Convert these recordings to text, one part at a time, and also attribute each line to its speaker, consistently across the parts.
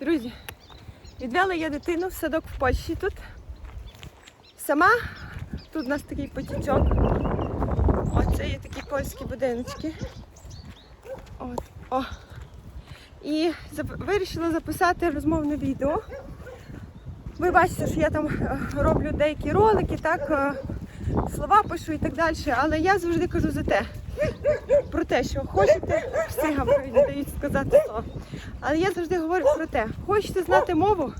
Speaker 1: Друзі, відвела я дитину в садок в Польщі тут. Сама тут у нас такий потічок. Оце є такі польські будиночки. От. О. І вирішила записати розмовне відео. Ви бачите, що я там е, роблю деякі ролики, так, е, слова пишу і так далі, але я завжди кажу за те, про те, що хочете, всі не дають сказати слово. Але я завжди говорю про те, хочете знати мову,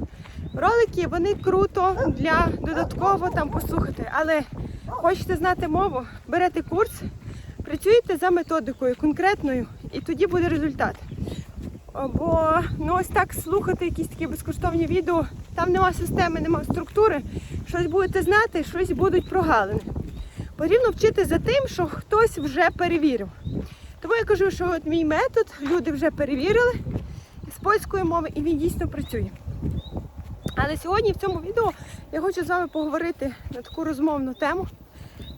Speaker 1: ролики вони круто для додатково там послухати. Але хочете знати мову, берете курс, працюєте за методикою конкретною, і тоді буде результат. Бо ну ось так слухати якісь такі безкоштовні відео, там нема системи, нема структури. Щось будете знати, щось будуть прогалини. Потрібно вчити за тим, що хтось вже перевірив. Тому я кажу, що от мій метод люди вже перевірили з польської мови і він дійсно працює. Але сьогодні в цьому відео я хочу з вами поговорити на таку розмовну тему.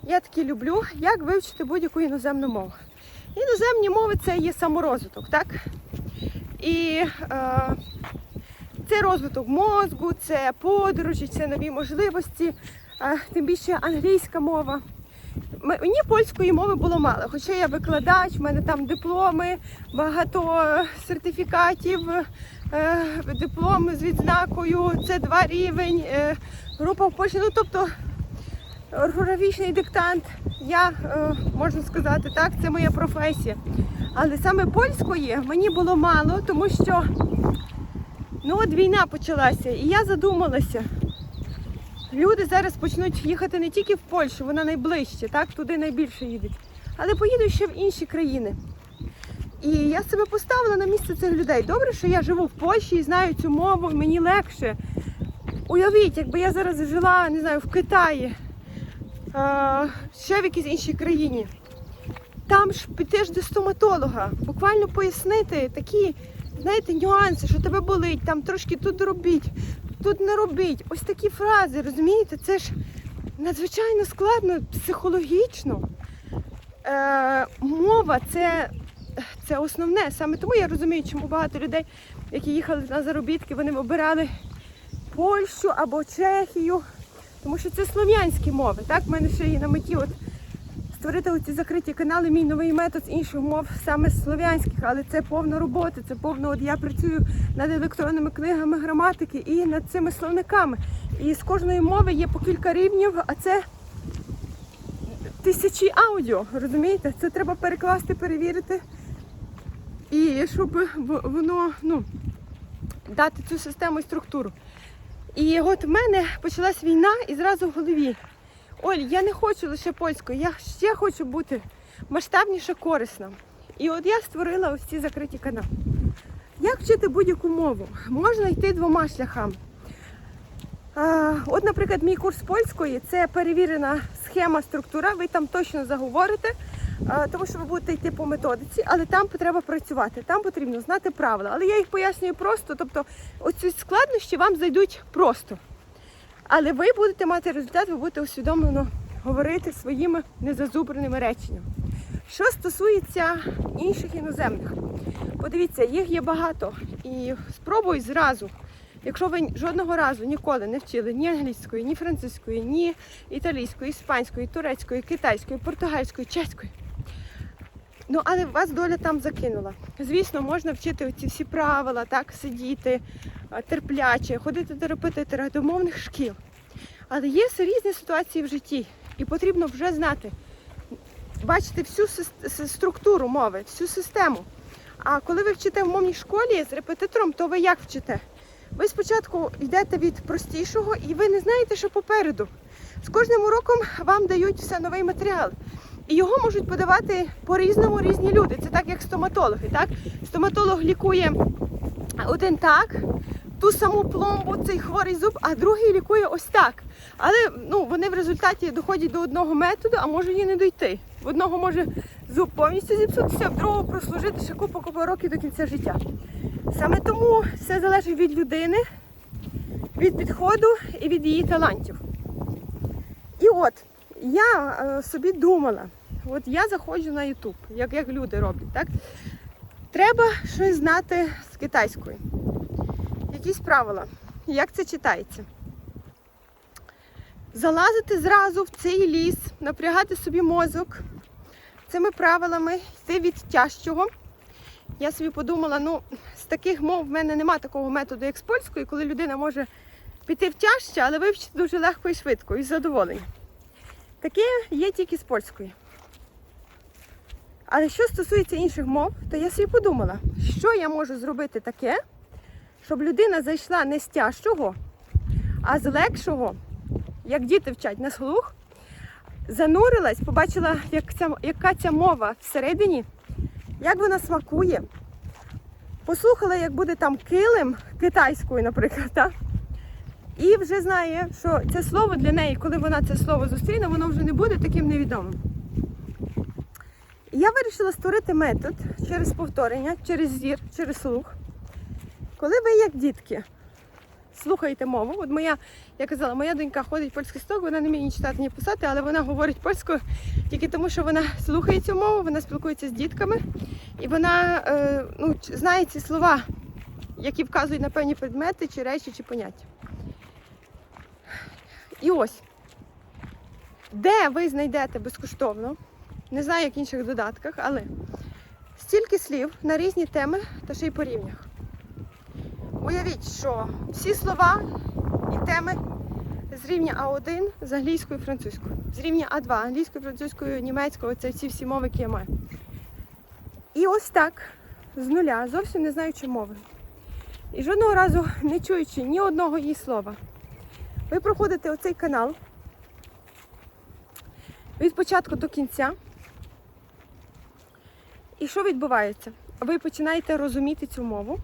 Speaker 1: Я таки люблю, як вивчити будь-яку іноземну мову. Іноземні мови це є саморозвиток, так? І е, це розвиток мозку, це подорожі, це нові можливості, е, тим більше англійська мова. Мені польської мови було мало, хоча я викладач, в мене там дипломи, багато сертифікатів, е, дипломи з відзнакою, це два рівень, е, група в Польщі. Ну тобто орфографічний диктант, я е, можу сказати, так, це моя професія. Але саме польської мені було мало, тому що ну от війна почалася, і я задумалася. Люди зараз почнуть їхати не тільки в Польщу, вона найближче, так, туди найбільше їдуть, але поїдуть ще в інші країни. І я себе поставила на місце цих людей. Добре, що я живу в Польщі і знаю цю мову, мені легше. Уявіть, якби я зараз жила, не знаю, в Китаї, ще в якійсь іншій країні. Там ж піти ж до стоматолога, буквально пояснити такі, знаєте, нюанси, що тебе болить, там трошки тут робіть, тут не робіть. Ось такі фрази, розумієте, це ж надзвичайно складно психологічно. Е, мова це, це основне. Саме тому я розумію, чому багато людей, які їхали на заробітки, вони обирали Польщу або Чехію, тому що це слов'янські мови. Так, в мене ще є на меті от створити оці закриті канали, мій новий метод з інших мов, саме з слов'янських, але це повна робота, це повно. От я працюю над електронними книгами граматики і над цими словниками. І з кожної мови є по кілька рівнів, а це тисячі аудіо. Розумієте? Це треба перекласти, перевірити. І щоб воно ну, дати цю систему і структуру. І от в мене почалась війна і зразу в голові. Оль, я не хочу лише польською, я ще хочу бути масштабніше корисна. І от я створила ось ці закриті канали. Як вчити будь-яку мову? Можна йти двома шляхами. От, наприклад, мій курс польської це перевірена схема, структура, ви там точно заговорите, тому що ви будете йти по методиці, але там треба працювати, там потрібно знати правила. Але я їх пояснюю просто, тобто оці складнощі вам зайдуть просто. Але ви будете мати результат, ви будете усвідомлено говорити своїми незазубреними реченнями. Що стосується інших іноземних, подивіться, їх є багато. І спробуй зразу, якщо ви жодного разу ніколи не вчили ні англійської, ні французької, ні італійської, іспанської, турецької, китайської, португальської, чеської. Ну, але вас доля там закинула. Звісно, можна вчити оці всі правила, так, сидіти терпляче, ходити до репетитора, до шкіл. Але є все різні ситуації в житті, і потрібно вже знати, бачити всю структуру мови, всю систему. А коли ви вчите в мовній школі з репетитором, то ви як вчите? Ви спочатку йдете від простішого і ви не знаєте, що попереду. З кожним уроком вам дають все новий матеріал. І його можуть подавати по-різному різні люди. Це так, як стоматологи. Так? Стоматолог лікує один так, ту саму пломбу, цей хворий зуб, а другий лікує ось так. Але ну, вони в результаті доходять до одного методу, а може і не дойти. В одного може зуб повністю зіпсутися, в другого прослужити ще купу купу років до кінця життя. Саме тому все залежить від людини, від підходу і від її талантів. І от я е, собі думала, от я заходжу на YouTube, як, як люди роблять, так? Треба щось знати з китайської. якісь правила. Як це читається? Залазити зразу в цей ліс, напрягати собі мозок цими правилами, йти від тяжчого. Я собі подумала, ну, з таких мов в мене немає такого методу, як з польської, коли людина може піти в тяжче, але вивчити дуже легко і швидко, і з задоволенням. Таке є тільки з польської. Але що стосується інших мов, то я собі подумала, що я можу зробити таке, щоб людина зайшла не з тяжчого, а з легшого, як діти вчать на слух, занурилась, побачила, як ця, яка ця мова всередині, як вона смакує. Послухала, як буде там килим китайською, наприклад. Так? І вже знає, що це слово для неї, коли вона це слово зустріне, воно вже не буде таким невідомим. Я вирішила створити метод через повторення, через зір, через слух. Коли ви, як дітки, слухаєте мову, от моя, я казала, моя донька ходить польський сток, вона не вміє ні читати, ні писати, але вона говорить польською тільки тому, що вона слухає цю мову, вона спілкується з дітками, і вона е, ну, знає ці слова, які вказують на певні предмети, чи речі, чи поняття. І ось, де ви знайдете безкоштовно, не знаю, як в інших додатках, але стільки слів на різні теми та ще й по рівнях. Уявіть, що всі слова і теми з рівня А1 з англійською і французькою, з рівня А2 англійською, французькою, німецькою, це ці всі мови, які я маю. І ось так, з нуля, зовсім не знаючи мови. І жодного разу не чуючи ні одного її слова. Ви проходите оцей канал від початку до кінця. І що відбувається? Ви починаєте розуміти цю мову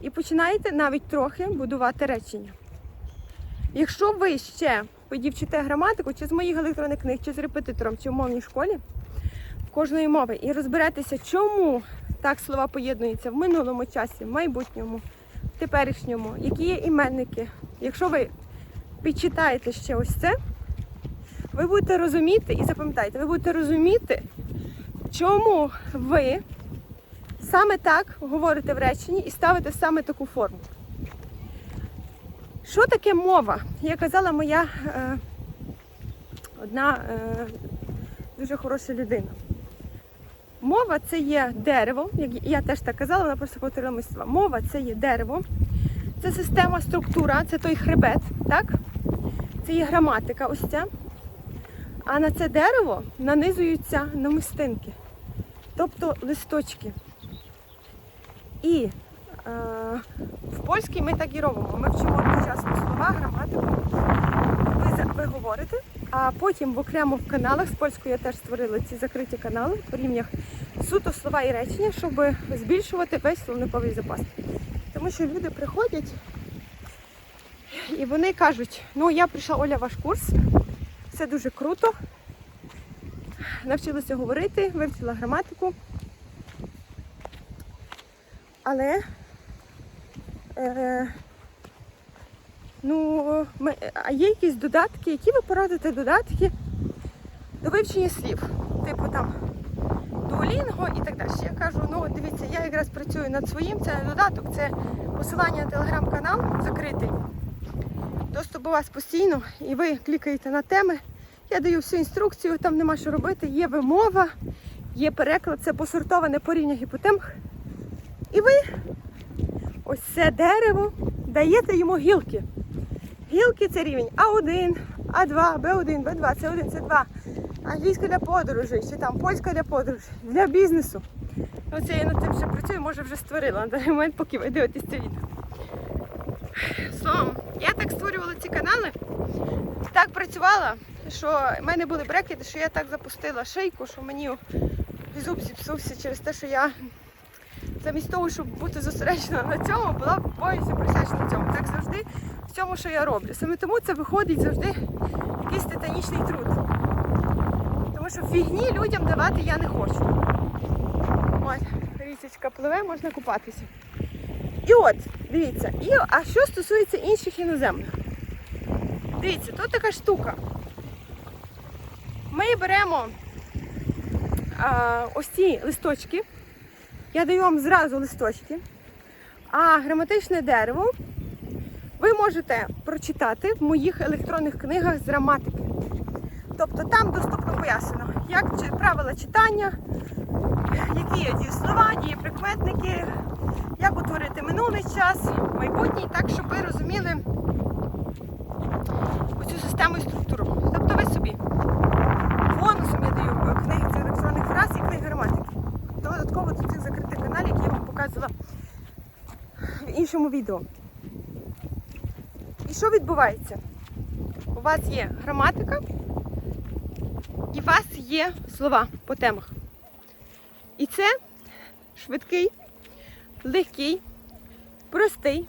Speaker 1: і починаєте навіть трохи будувати речення. Якщо ви ще подівчите граматику, чи з моїх електронних книг, чи з репетитором, чи в мовній школі кожної мови, і розберетеся, чому так слова поєднуються в минулому часі, в майбутньому, в теперішньому, які є іменники. Якщо ви підчитаєте ще ось це, ви будете розуміти і запам'ятайте, ви будете розуміти, чому ви саме так говорите в реченні і ставите саме таку форму. Що таке мова? Я казала моя е, одна е, дуже хороша людина. Мова це є дерево, як я теж так казала, вона просто повторила мої слова. Мова це є дерево, це система, структура, це той хребет, так? Це є граматика ось ця. А на це дерево нанизуються намистинки, тобто листочки. І е, в польській ми так і робимо. Ми вчимо одночасно слова, граматику. Ви, ви говорите, а потім в окремо в каналах з польською я теж створила ці закриті канали по рівнях суто слова і речення, щоб збільшувати весь словниковий запас. Тому що люди приходять і вони кажуть, ну я прийшла Оля ваш курс, все дуже круто. Навчилася говорити, вивчила граматику. Але е, ну, ми, а є якісь додатки, які ви порадите додатки до вивчення слів, типу там Duolingo і так далі. Я кажу, ну дивіться, я якраз працюю над своїм, це не додаток, це посилання на телеграм-канал закритий. Доступ у вас постійно, і ви клікаєте на теми. Я даю всю інструкцію, там нема що робити, є вимова, є переклад, це посортоване по рівнях і ви ось це дерево даєте йому гілки. Гілки це рівень А1, А2, Б1, Б2, С1, С2. Англійська для подорожей, чи там польська для подорожей, для бізнесу. Ну, це я над цим ще працюю, може вже створила на даний момент, поки ви дивитесь це відео. Словом, я так створювала ці канали, так працювала, що в мене були брекети, що я так запустила шийку, що мені зуб зіпсувся через те, що я замість того, щоб бути зосереджена на цьому, була повністю присвячена цьому. Так завжди в цьому, що я роблю. Саме тому це виходить завжди якийсь титанічний труд. Тому що фігні людям давати я не хочу. Ось, річечка пливе, можна купатися. І от, дивіться, і, а що стосується інших іноземних? Дивіться, тут така штука. Ми беремо а, ось ці листочки. Я даю вам зразу листочки. А граматичне дерево ви можете прочитати в моїх електронних книгах з граматики. Тобто там доступно пояснено, як правила читання, які є дієслова, дієприкметники, як утворити минулий час, майбутній, так щоб ви розуміли оцю систему і структуру. Тобто ви собі бонусом я даю книги з електронних фраз і книги граматики. Додатково до цих закритих каналів, які я вам показувала іншому відео. І що відбувається? У вас є граматика, і у вас є слова по темах. І це швидкий, легкий, простий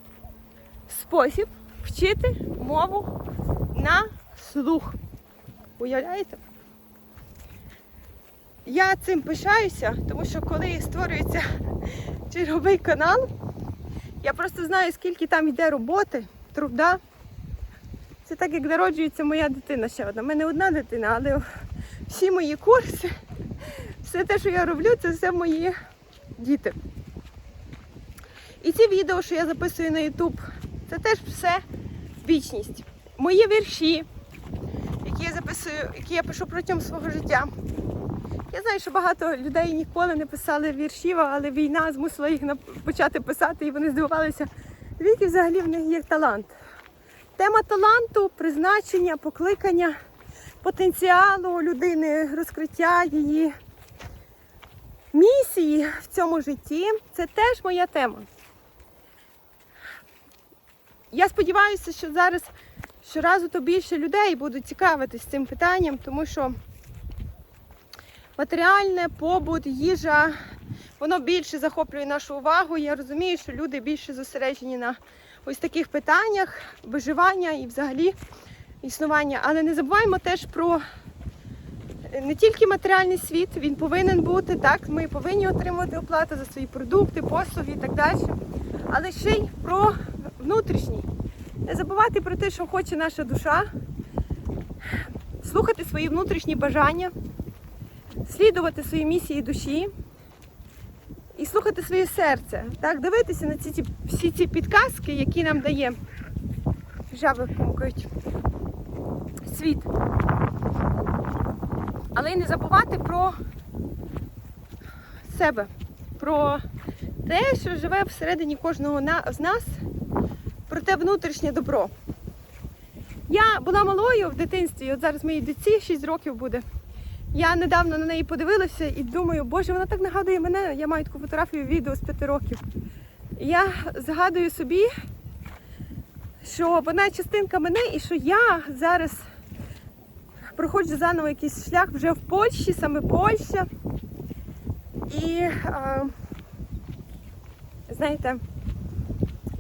Speaker 1: спосіб вчити мову на слух. Уявляєте? Я цим пишаюся, тому що коли створюється черговий канал, я просто знаю, скільки там йде роботи, труда. Це так, як народжується моя дитина ще одна. У мене одна дитина, але всі мої курси, все те, що я роблю, це все мої діти. І ці відео, що я записую на YouTube, це теж все вічність. Мої вірші, які я записую, які я пишу протягом свого життя. Я знаю, що багато людей ніколи не писали віршів, але війна змусила їх почати писати, і вони здивувалися, звідки взагалі в них є талант. Тема таланту, призначення, покликання, потенціалу людини, розкриття її місії в цьому житті це теж моя тема. Я сподіваюся, що зараз щоразу то більше людей будуть цікавитись цим питанням, тому що матеріальне, побут, їжа, воно більше захоплює нашу увагу. Я розумію, що люди більше зосереджені на ось таких питаннях виживання і взагалі існування. Але не забуваємо теж про не тільки матеріальний світ, він повинен бути, так, ми повинні отримувати оплату за свої продукти, послуги і так далі. Але ще й про внутрішній. Не забувати про те, що хоче наша душа, слухати свої внутрішні бажання, слідувати своїй місії душі і слухати своє серце. Так, дивитися на ці, ці всі ці підказки, які нам дає жаби кумкають світ. Але й не забувати про себе, про те, що живе всередині кожного з нас, про те внутрішнє добро. Я була малою в дитинстві, от зараз моїй дитці 6 років буде. Я недавно на неї подивилася і думаю, боже, вона так нагадує мене. Я маю таку фотографію відео з 5 років. Я згадую собі, що вона частинка мене і що я зараз проходжу заново якийсь шлях вже в Польщі, саме Польща. І е, знаєте,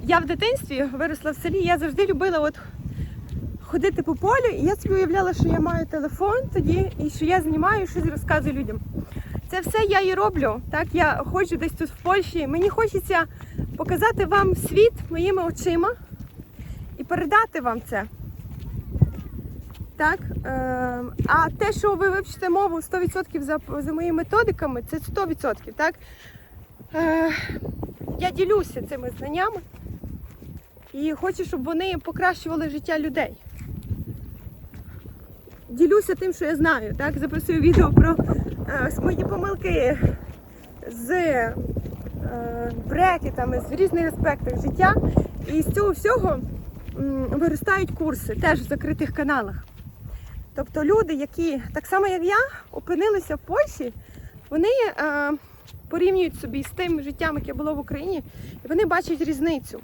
Speaker 1: я в дитинстві виросла в селі, я завжди любила от ходити по полю, і я собі уявляла, що я маю телефон тоді і що я знімаю щось розказую людям. Це все я і роблю. Так, я ходжу десь тут в Польщі. Мені хочеться показати вам світ моїми очима і передати вам це. Так? Е, а те, що ви вивчите мову 100% за, за моїми методиками, це 100%. Так? Е, я ділюся цими знаннями і хочу, щоб вони покращували життя людей. Ділюся тим, що я знаю. Так? Записую відео про е, мої помилки з е, брекетами, з різних аспектах життя. І з цього всього м, виростають курси теж в закритих каналах. Тобто люди, які так само як я, опинилися в Польщі, вони е, порівнюють собі з тим життям, яке було в Україні, і вони бачать різницю.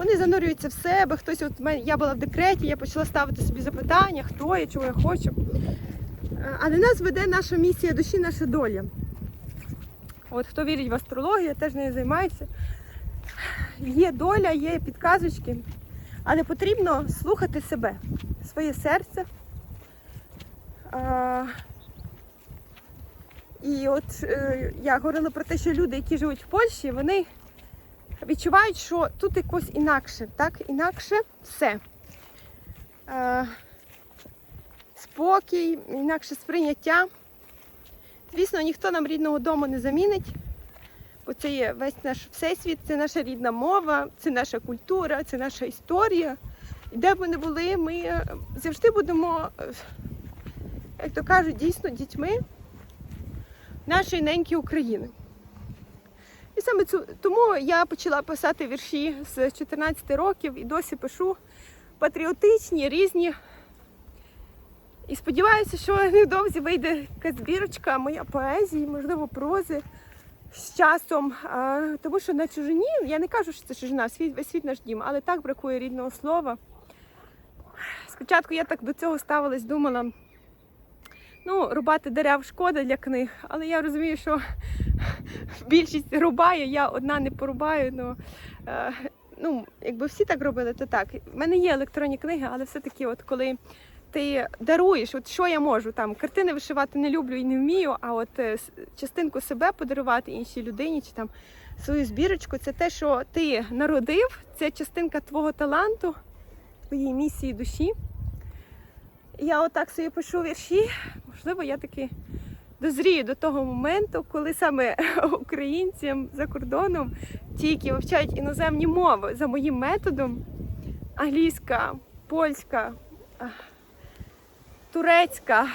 Speaker 1: Вони занурюються в себе, хтось, от мене- я була в декреті, я почала ставити собі запитання, хто я, чого я хочу. Але нас веде наша місія душі, наша доля. От хто вірить в астрологію, я теж нею займаюся. Є доля, є підказочки, але потрібно слухати себе, своє серце. А, і от е, я говорила про те, що люди, які живуть в Польщі, вони відчувають, що тут якось інакше, так? Інакше все. Е, спокій, інакше сприйняття. Звісно, ніхто нам рідного дому не замінить. Бо це є весь наш всесвіт, це наша рідна мова, це наша культура, це наша історія. І де б ми не були, ми завжди будемо, е, як то кажуть, дійсно дітьми нашої неньки України. І саме цю, тому я почала писати вірші з 14 років і досі пишу патріотичні, різні. І сподіваюся, що невдовзі вийде якась збірочка моя поезії, можливо, прози з часом. А, тому що на чужині, я не кажу, що це чужина, світ, весь світ наш дім, але так бракує рідного слова. Спочатку я так до цього ставилась, думала, ну, рубати дерев шкода для книг, але я розумію, що більшість рубає, я одна не порубаю. Ну, е, ну, якби всі так робили, то так. У мене є електронні книги, але все-таки, от коли ти даруєш, от що я можу там, картини вишивати не люблю і не вмію, а от е, частинку себе подарувати іншій людині чи там свою збірочку, це те, що ти народив, це частинка твого таланту, твоєї місії душі. Я отак собі пишу вірші. Можливо, я таки дозрію до того моменту, коли саме українцям за кордоном, ті, які вивчають іноземні мови за моїм методом, англійська, польська, турецька,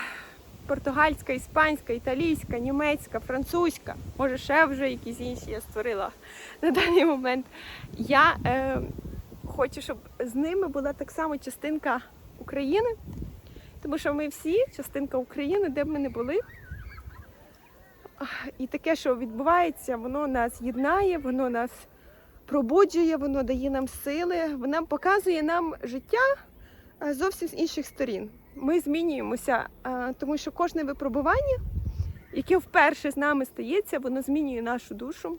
Speaker 1: португальська, іспанська, італійська, німецька, французька, може ще вже якісь інші я створила на даний момент. Я е, хочу, щоб з ними була так само частинка України, тому що ми всі частинка України, де б ми не були. І таке, що відбувається, воно нас єднає, воно нас пробуджує, воно дає нам сили, воно показує нам життя зовсім з інших сторін. Ми змінюємося, тому що кожне випробування, яке вперше з нами стається, воно змінює нашу душу,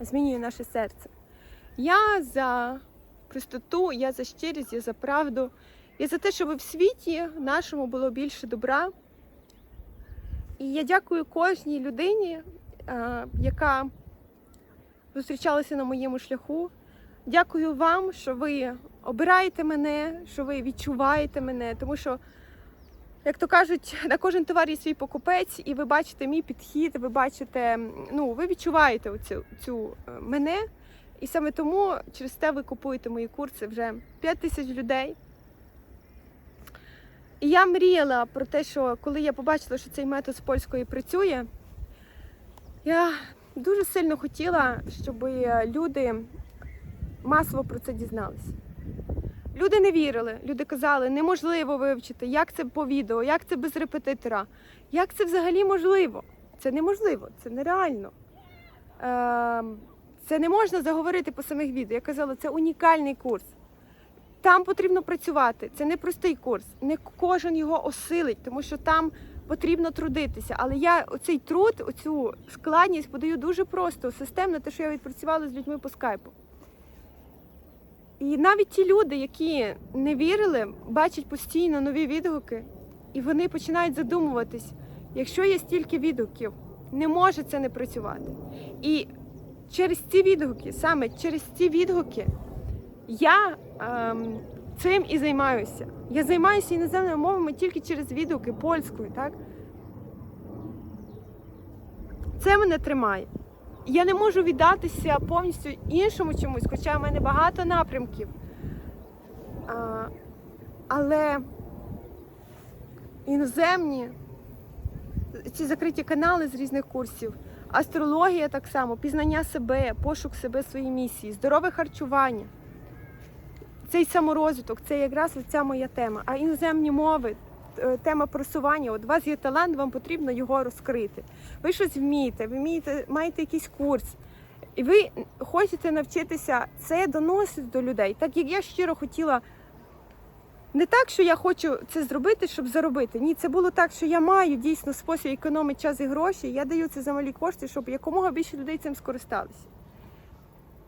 Speaker 1: змінює наше серце. Я за простоту, я за щирість, я за правду, я за те, щоб в світі нашому було більше добра. І я дякую кожній людині, е, яка зустрічалася на моєму шляху. Дякую вам, що ви обираєте мене, що ви відчуваєте мене, тому що, як то кажуть, на кожен товар є свій покупець, і ви бачите мій підхід, ви бачите, ну, ви відчуваєте оцю, цю е, мене. І саме тому через те ви купуєте мої курси вже 5 тисяч людей. І я мріяла про те, що коли я побачила, що цей метод з польської працює, я дуже сильно хотіла, щоб люди масово про це дізналися. Люди не вірили, люди казали, неможливо вивчити, як це по відео, як це без репетитора, як це взагалі можливо. Це неможливо, це нереально. Ем, Це не можна заговорити по самих відео. Я казала, це унікальний курс. Там потрібно працювати. Це не простий курс. Не кожен його осилить, тому що там потрібно трудитися. Але я оцей труд, оцю складність подаю дуже просто, системно, те, що я відпрацювала з людьми по скайпу. І навіть ті люди, які не вірили, бачать постійно нові відгуки, і вони починають задумуватись, якщо є стільки відгуків, не може це не працювати. І через ці відгуки, саме через ці відгуки, я цим і займаюся. Я займаюся іноземними мовами тільки через відгуки польською, так? Це мене тримає. Я не можу віддатися повністю іншому чомусь, хоча в мене багато напрямків. А, але іноземні, ці закриті канали з різних курсів, астрологія так само, пізнання себе, пошук себе своєї місії, здорове харчування. Цей саморозвиток, це якраз ця моя тема. А іноземні мови, е, тема просування. От у вас є талант, вам потрібно його розкрити. Ви щось вмієте, ви вмієте, маєте якийсь курс, і ви хочете навчитися це доносити до людей. Так як я щиро хотіла. Не так, що я хочу це зробити, щоб заробити. Ні, це було так, що я маю дійсно спосіб економити час і гроші. Я даю це за малі кошти, щоб якомога більше людей цим скористалися.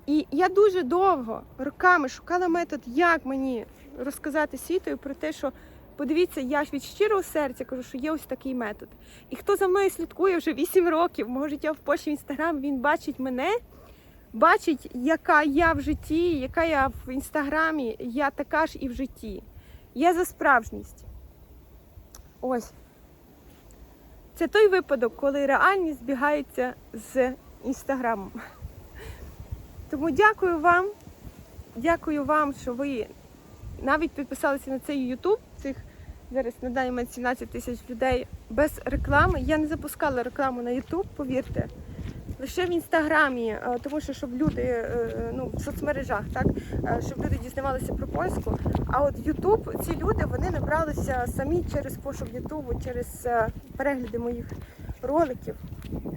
Speaker 1: І я дуже довго, роками шукала метод, як мені розказати світу про те, що подивіться, я ж від щирого серця кажу, що є ось такий метод. І хто за мною слідкує вже 8 років, мого життя в Польщі в інстаграм, він бачить мене, бачить, яка я в житті, яка я в інстаграмі, я така ж і в житті. Я за справжність. Ось. Це той випадок, коли реальність збігається з інстаграмом. Тому дякую вам. Дякую вам, що ви навіть підписалися на цей YouTube. Цих зараз на даний момент 17 тисяч людей без реклами. Я не запускала рекламу на YouTube, повірте. Лише в інстаграмі, е, тому що щоб люди е, ну, в соцмережах, так е, щоб люди дізнавалися про польську. А от Ютуб, ці люди вони набралися самі через пошук Ютубу, через е, перегляди моїх роликів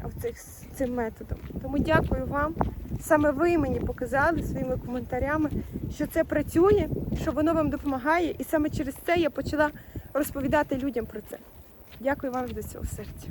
Speaker 1: в цих цим методом. Тому дякую вам. Саме ви мені показали своїми коментарями, що це працює, що воно вам допомагає, і саме через це я почала розповідати людям про це. Дякую вам від усього серця.